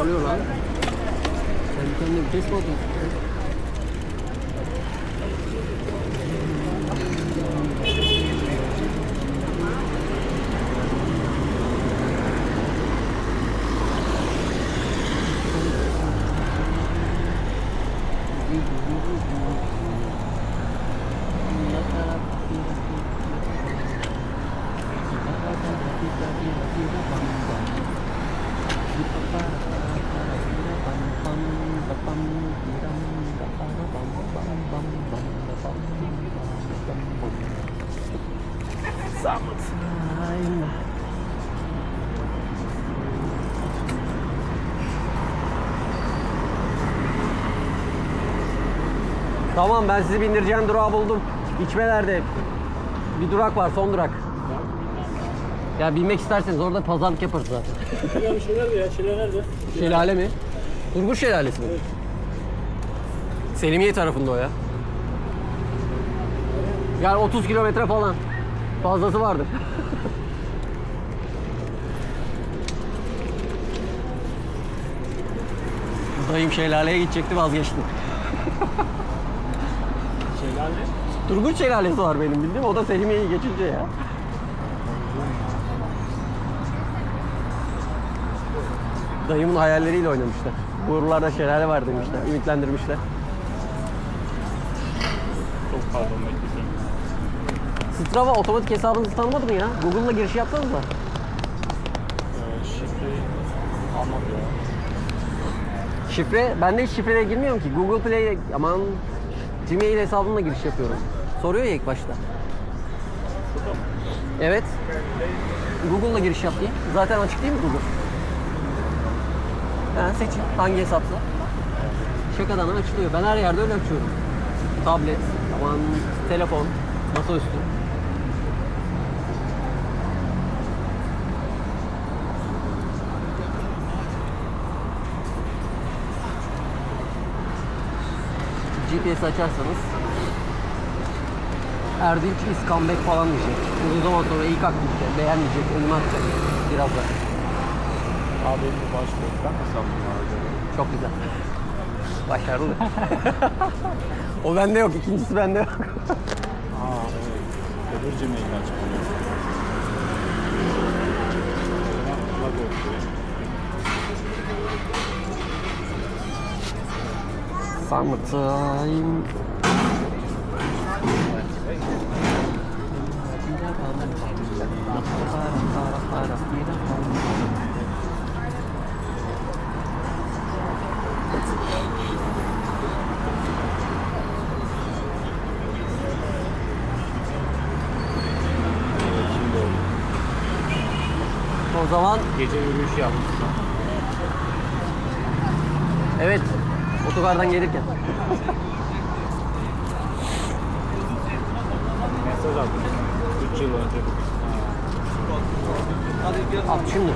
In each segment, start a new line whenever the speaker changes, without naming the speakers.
Oluyor lan? Sen kendine vites mi aldın? Tamam ben sizi bindireceğim durağı buldum. İçmelerde. Bir durak var son durak. Ya binmek isterseniz orada pazarlık yaparız zaten.
Ya bir şeyler de ya. Şeyler nerede?
Şelale mi? Turgut Şelalesi mi? Selimiye tarafında o ya. Yani 30 kilometre falan. Fazlası vardır. Dayım şelaleye gidecekti vazgeçtim.
Şelale.
Turgut Şelalesi var benim bildiğim. O da Selimiye'yi geçince ya. Dayımın hayalleriyle oynamışlar. Buralarda şelale var demişler. Ümitlendirmişler.
Çok pardon bekleyeceğim.
Strava otomatik hesabınızı tanımadı mı ya? Google'la giriş yapsanız da.
Ee, şifreyi almak ya.
Şifre, ben de hiç şifreye girmiyorum ki. Google Play, aman Gmail hesabımla giriş yapıyorum. Soruyor ya ilk başta. Evet. Google'la giriş yap diye. Zaten açık değil mi Google? Ha, seçin hangi hesapsa. Şakadan açılıyor. Ben her yerde öyle açıyorum. Tablet, aman telefon, masaüstü. GPS açarsanız Erdinç is comeback falan diyecek. Uzun zaman sonra ilk aktivite. Beğenmeyecek, önüme atacak. Biraz da.
Abi de baş Ben mi sandım abi?
Çok güzel. Başarılı. o bende yok. ikincisi bende yok.
Aa evet. Öbür Gmail'den çıkıyor. Logo
Summertime. O zaman
Gece yürüyüşü an.
evet otogardan gelirken.
Mesaj attım. 3 yıl önce.
At şimdi.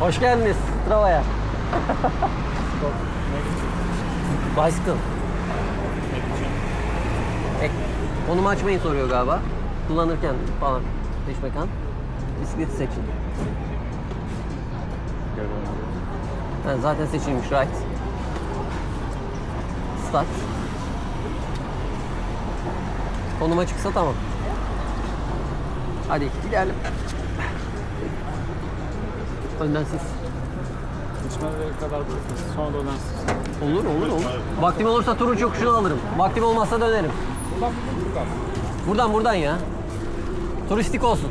Hoş geldiniz Trava'ya. Bicycle. Ek. Konumu açmayı soruyor galiba. Kullanırken falan. Dış mekan. Bisikleti seçin. Ha, zaten seçilmiş right. Start. Konuma çıksa tamam. Hadi gidelim. Önden siz.
Kadar bırakırız. Sonra da ödensiz.
Olur olur olur. Vaktim olursa turun yokuşunu alırım. Vaktim olmazsa dönerim.
Buradan buradan
ya. Turistik olsun.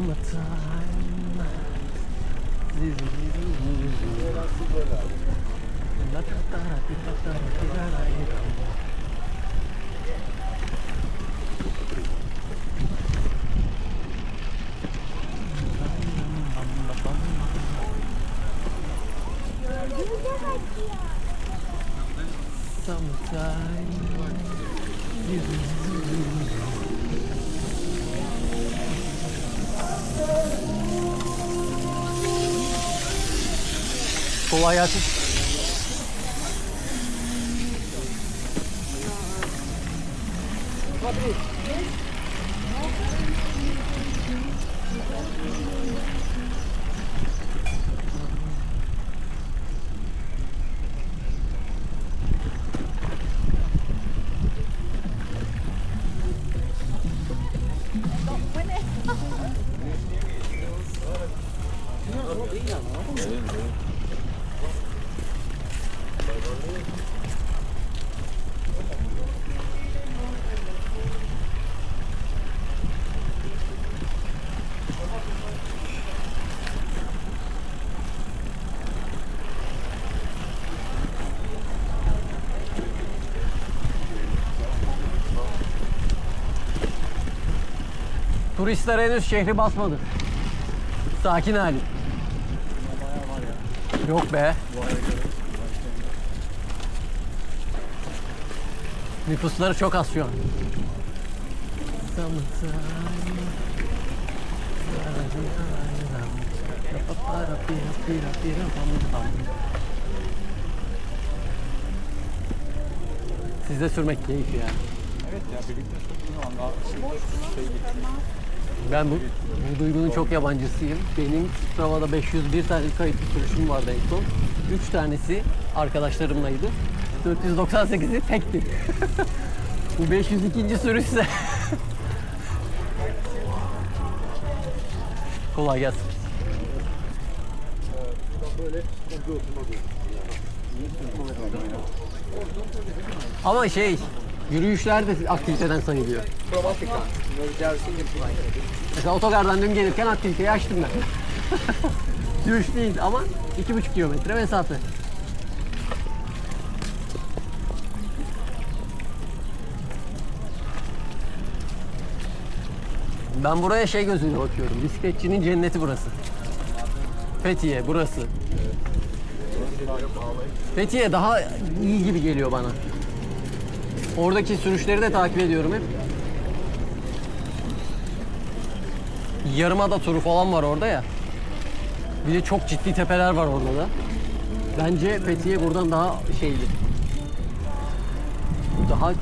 summertime.
This is
you. Gelsin. Turistler henüz şehri basmadı. Sakin hali. Yok be. Nüfusları çok az şu an. Sizde sürmek keyif ya.
Evet ya birlikte çok daha şey, şey getiriyor.
Ben bu, bu duygunun çok yabancısıyım. Benim Strava'da 501 tane kayıtlı sürüşüm vardı en son. 3 tanesi arkadaşlarımlaydı. 498'i tekti. bu 502. sürüşse. Kolay gelsin. Ama şey, yürüyüşler de aktiviteden sayılıyor. Mesela otogardan dün gelirken aktiviteyi açtım ben. Yürüyüş değil ama iki buçuk kilometre mesafe. Ben buraya şey gözüyle bakıyorum. Bisikletçinin cenneti burası. Fethiye burası. Fethiye daha iyi gibi geliyor bana. Oradaki sürüşleri de takip ediyorum hep. Yarımada turu falan var orada ya. Bir de çok ciddi tepeler var orada da. Bence Fethiye buradan daha şeyli. Daha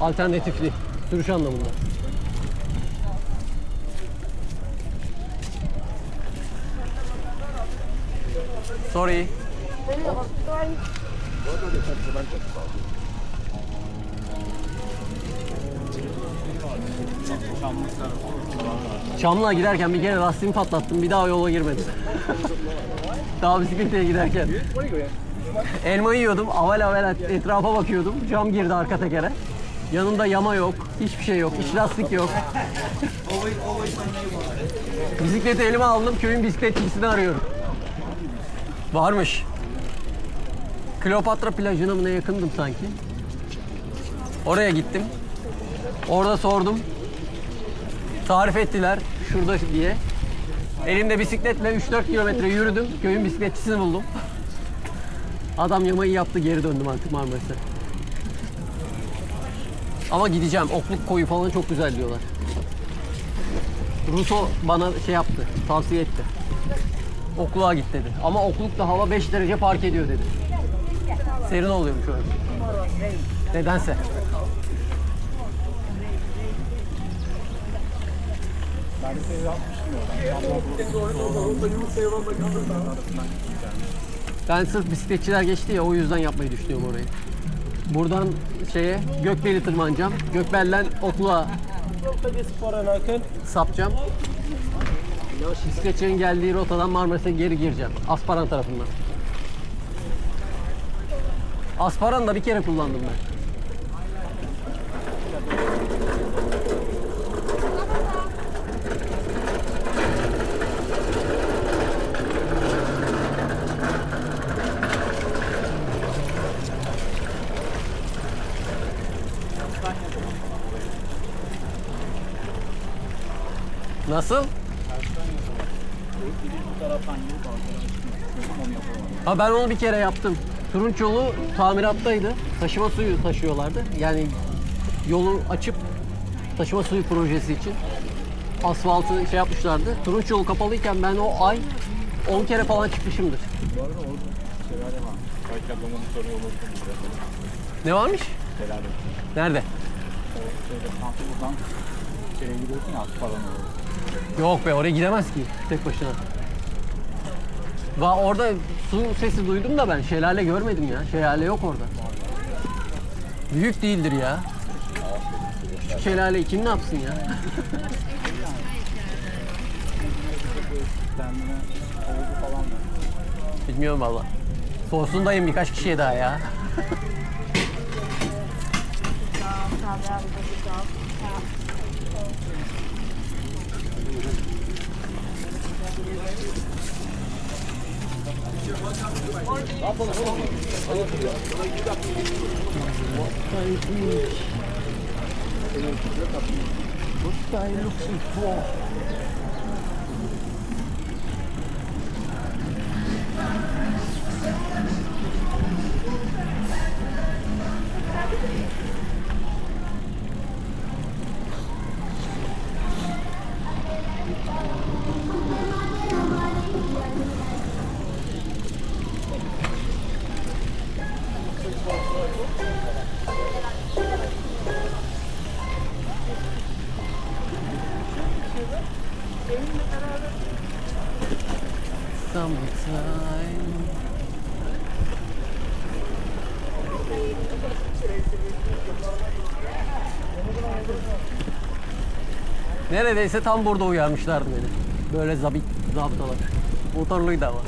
alternatifli sürüş anlamında. Sorry. Çamlığa giderken bir kere lastiğimi patlattım. Bir daha yola girmedim. daha bisiklete giderken. Elma yiyordum. Avel avel etrafa bakıyordum. Cam girdi arka tekere. Yanımda yama yok. Hiçbir şey yok. İç lastik yok. Bisikleti elime aldım. Köyün bisikletçisini arıyorum. Varmış. Kleopatra plajına mı ne yakındım sanki. Oraya gittim. Orada sordum. Tarif ettiler şurada diye. Elimde bisikletle 3-4 kilometre yürüdüm. Köyün bisikletçisini buldum. Adam yamayı yaptı geri döndüm artık Marmaris'e. Ama gideceğim. Okluk koyu falan çok güzel diyorlar. Ruso bana şey yaptı, tavsiye etti. Okluğa git dedi. Ama oklukta hava 5 derece fark ediyor dedi. Serin oluyormuş öyle. Nedense.
Ben
sırf bisikletçiler geçti ya o yüzden yapmayı düşünüyorum orayı. Buradan şeye Gökbel'i tırmanacağım. Gökbel'den okula sapacağım. Bisikletçinin geldiği rotadan Marmaris'e geri gireceğim. Asparan tarafından. Asparan da bir kere kullandım ben.
Yapalım.
Ha ben onu bir kere yaptım. Turunç yolu tamirattaydı. Taşıma suyu taşıyorlardı. Yani yolu açıp taşıma suyu projesi için asfaltı şey yapmışlardı. Turunç yolu kapalıyken ben o ay 10 kere falan çıkmışımdır.
Bu arada orada şelale var. Belki adamın soru yolu bize.
Ne varmış?
Şelale.
Nerede?
O şeyde buradan şeye gidiyorsun ya.
Yok be oraya gidemez ki tek başına. Va orada su sesi duydum da ben şelale görmedim ya. Şelale yok orada. Büyük değildir ya. Şelale kim ne yapsın ya? Bilmiyorum valla. Sorsun birkaç kişiye daha ya. What are you looking for? Summertime. Neredeyse tam burada uyarmışlardı beni. Böyle zabit, zaptalar. Motorluydu ama.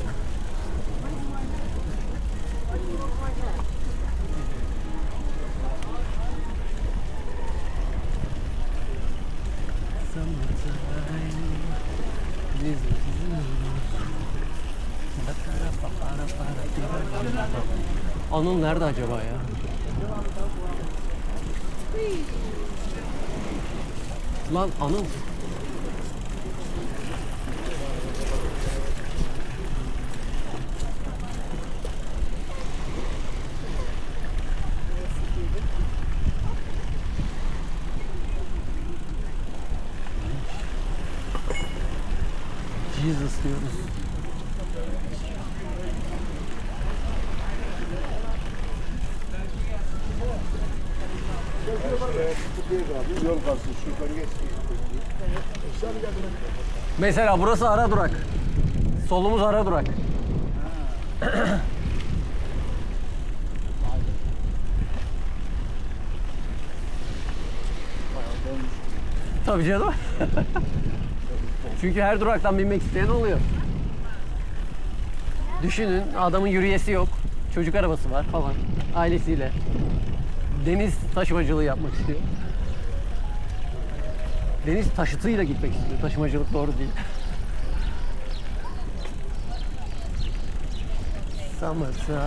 Anıl nerede acaba ya? Lan Anıl. Mesela burası ara durak. Solumuz ara durak. Tabii canım. Çünkü her duraktan binmek isteyen oluyor. Düşünün adamın yürüyesi yok. Çocuk arabası var falan. Ailesiyle. Deniz taşımacılığı yapmak istiyor. Deniz taşıtıyla gitmek istiyor. Taşımacılık doğru değil. Summertime.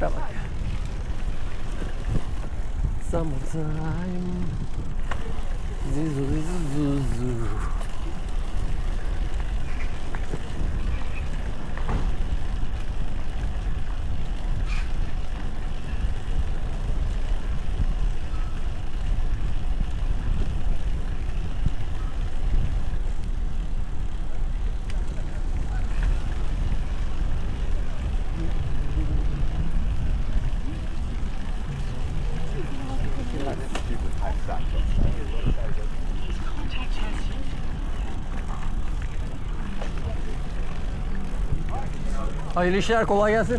Dawaj. Summertime. Zuzu, zuzu, zoo. Hayırlı işler, kolay gelsin.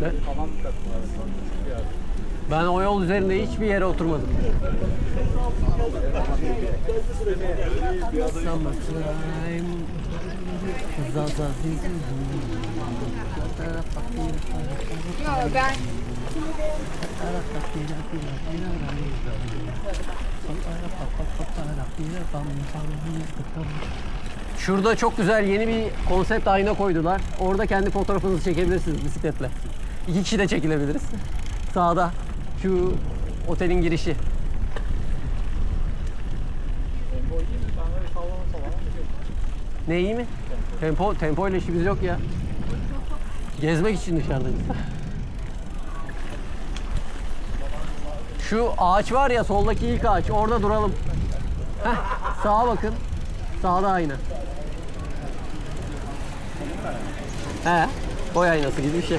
Ne? Ben o yol üzerinde hiçbir yere oturmadım. Şurada çok güzel yeni bir konsept ayna koydular. Orada kendi fotoğrafınızı çekebilirsiniz bisikletle. İki kişi de çekilebiliriz. Sağda şu otelin girişi. Ne iyi mi? Tempo, tempo ile işimiz yok ya. Gezmek için dışarıdayız. Şu ağaç var ya soldaki ilk ağaç orada duralım. Heh, sağa bakın. Sağda ayna. He, boy aynası gibi bir şey.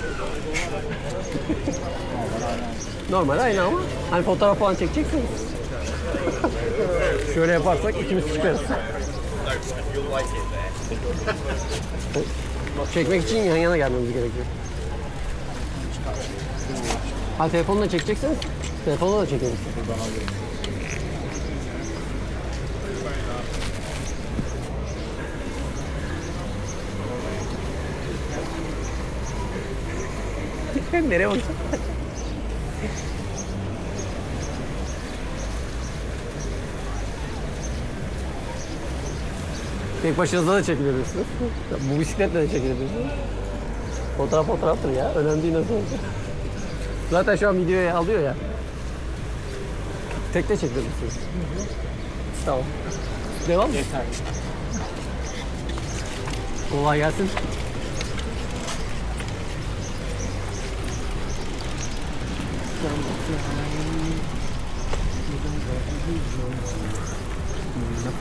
Normal ayna ama hani fotoğraf falan çekeceksiniz. Şöyle yaparsak ikimiz çıkarız. Çekmek için yan yana gelmemiz gerekiyor. Ha telefonla çekeceksiniz. Telefonla da çekeriz. Nereye bakıyorsun? Tek başınıza da çekilebilirsiniz. Bu bisikletle de çekilebilirsiniz. Fotoğraf fotoğraftır ya. Önemli değil nasıl olacak. Zaten şu an videoya alıyor ya. Tek de çekilebilirsiniz. Tamam. Devam mı?
Yeter.
Kolay gelsin.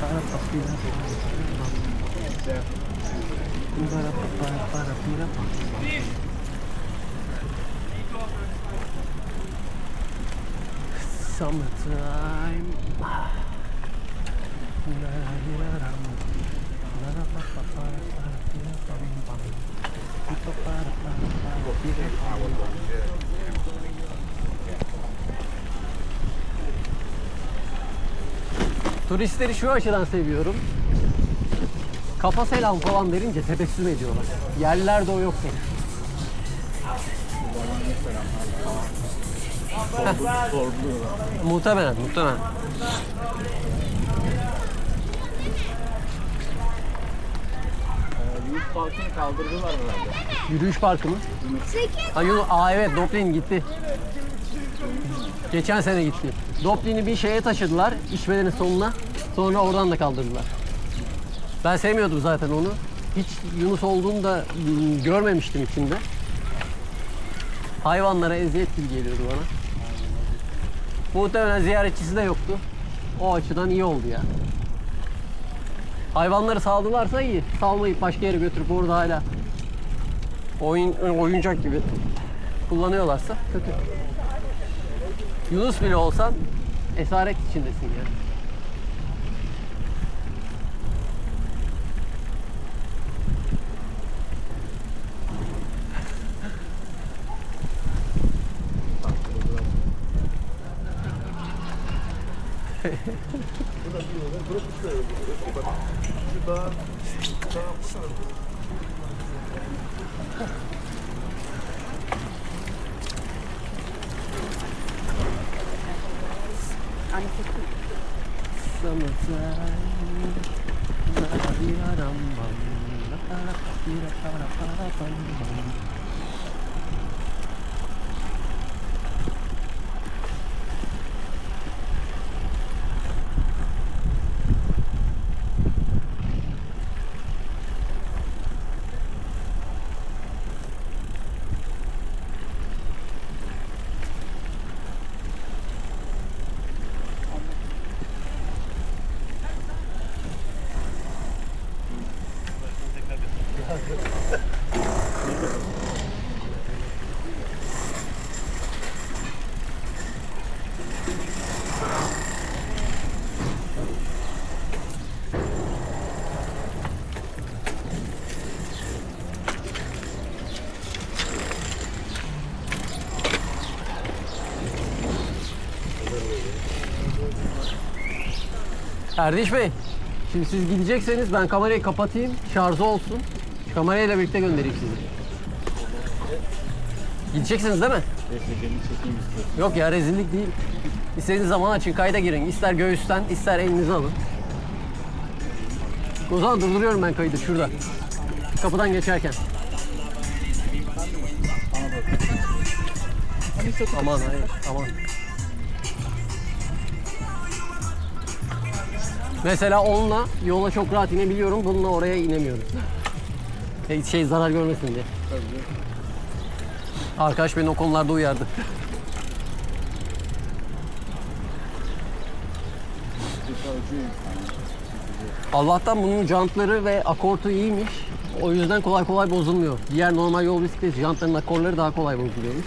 para papira summertime. Turistleri şu açıdan seviyorum. Kafa selam falan verince tebessüm ediyorlar. Yerlerde o yok senin. Muhtemelen, muhtemelen.
Youth Park'ını kaldırdılar herhalde.
Yürüyüş parkı mı? Ha, yürü- Aa evet Doplin gitti. Geçen sene gitti. Doplin'i bir şeye taşıdılar içmelerin sonuna. Sonra oradan da kaldırdılar. Ben sevmiyordum zaten onu. Hiç Yunus olduğunu da mm, görmemiştim içinde. Hayvanlara eziyet gibi geliyordu bana. Muhtemelen ziyaretçisi de yoktu. O açıdan iyi oldu ya. Hayvanları saldılarsa iyi. Salmayıp başka yere götürüp orada hala oyun oyuncak gibi kullanıyorlarsa kötü. Yunus bile olsan esaret içindesin yani. Summertime. Erdiş Bey, şimdi siz gidecekseniz ben kamerayı kapatayım, şarjı olsun. Kamerayla birlikte göndereyim sizi. Gideceksiniz değil mi?
Reflejerini çekeyim istiyorum.
Yok ya rezillik değil. İstediğiniz zaman açın kayda girin. İster göğüsten ister elinize alın. O zaman durduruyorum ben kaydı şurada. Kapıdan geçerken. Aman hayır aman. Mesela onunla yola çok rahat inebiliyorum. Bununla oraya inemiyorum. Şey zarar görmesin diye. Arkadaş beni o konularda uyardı. Allah'tan bunun jantları ve akortu iyiymiş. O yüzden kolay kolay bozulmuyor. Diğer normal yol bisikleti jantların akorları daha kolay bozuluyormuş.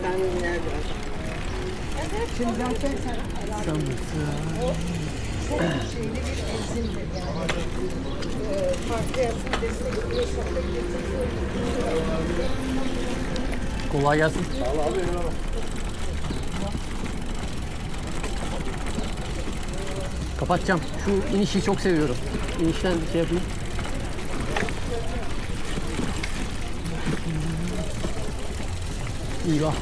Özlem Ünler Şimdi zaten çok şeyli bir enzimdir yani. Farklı yapısını destekliyorsa da.
Kolay gelsin. Kapatacağım. Şu inişi çok seviyorum. İnişten şey yapayım. İyi bak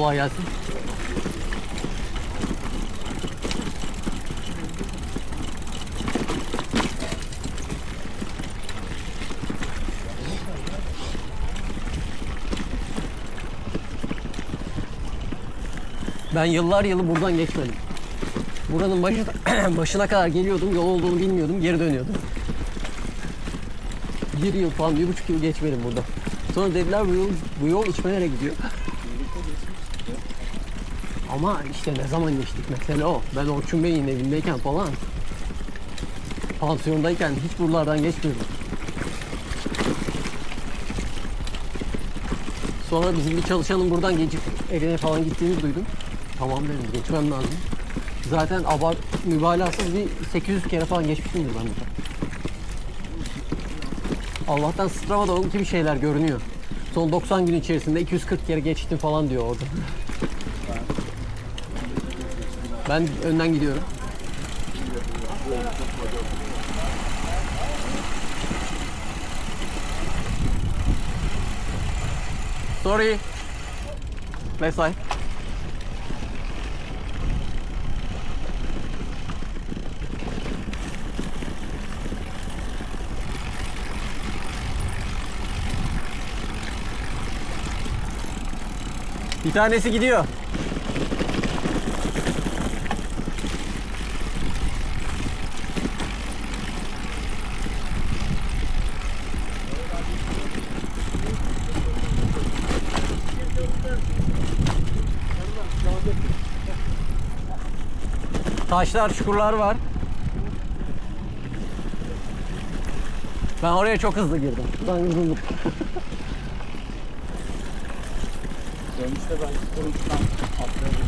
Kolay gelsin. Ben yıllar yılı buradan geçmedim. Buranın başı, başına kadar geliyordum, yol olduğunu bilmiyordum, geri dönüyordum. Bir yıl falan, bir buçuk yıl geçmedim burada. Sonra dediler bu yol, bu yol içmelere gidiyor. Ama işte ne zaman geçtik mesela o. Ben Orçun Bey'in evindeyken falan. Pansiyondayken hiç buralardan geçmiyordum. Sonra bizim bir çalışanın buradan geçip evine falan gittiğini duydum. Tamam dedim geçmem lazım. Zaten abart mübalağasız bir 800 kere falan geçmişimdir ben burada. Allah'tan Strava'da onun gibi şeyler görünüyor. Son 90 gün içerisinde 240 kere geçtim falan diyor orada. Ben önden gidiyorum. Sorry. Left side. Bir tanesi gidiyor. Taşlar, çukurlar var. Ben oraya çok hızlı girdim. Ben hızlı.
Dönüşte belki turuncudan atlayabilirim.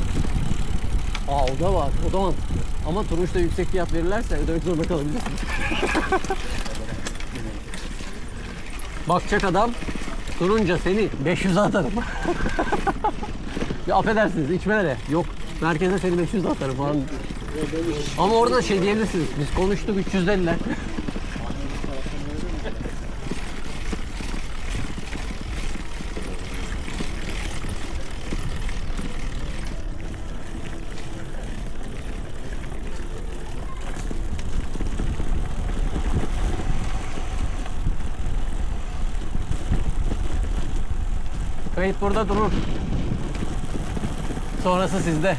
Aa o da var. O da mantıklı. Ama turunçta yüksek fiyat verirlerse ödemek zorunda kalabilirsin. Bakacak adam turunca seni 500 atarım. ya affedersiniz içmelere. Yok merkeze seni 500 atarım falan. Ama orada şey diyebilirsiniz. Biz konuştuk 350'ler. Kayıt burada durur. Sonrası sizde.